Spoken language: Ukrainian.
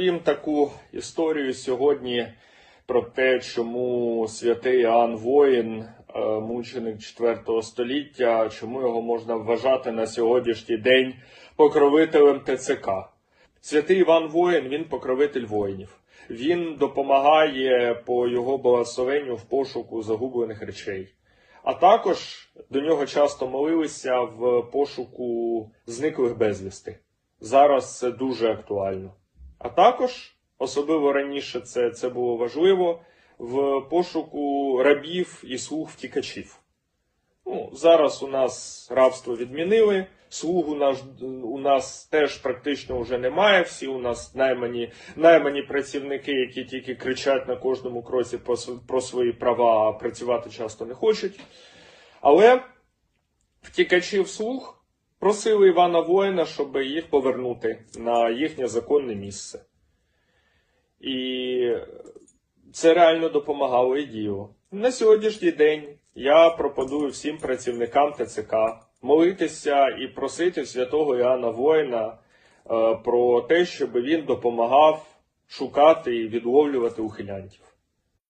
Їм таку історію сьогодні про те, чому святий Іоанн Воїн, е, мученик 4 століття, чому його можна вважати на сьогоднішній день покровителем ТЦК. Святий Іван Воїн, він покровитель воїнів. Він допомагає по його благословенню в пошуку загублених речей. А також до нього часто молилися в пошуку зниклих безвісти. Зараз це дуже актуально. А також, особливо раніше це, це було важливо, в пошуку рабів і слуг втікачів. Ну, зараз у нас рабство відмінили, слуг у нас, у нас теж практично вже немає. Всі у нас наймані, наймані працівники, які тільки кричать на кожному кроці про, про свої права, а працювати часто не хочуть. Але втікачів слуг просили Івана Воїна, щоб їх повернути на їхнє законне місце. І це реально допомагало і діло. На сьогоднішній день я пропоную всім працівникам ТЦК молитися і просити святого Іоанна Воїна е, про те, щоб він допомагав шукати і відловлювати ухилянтів.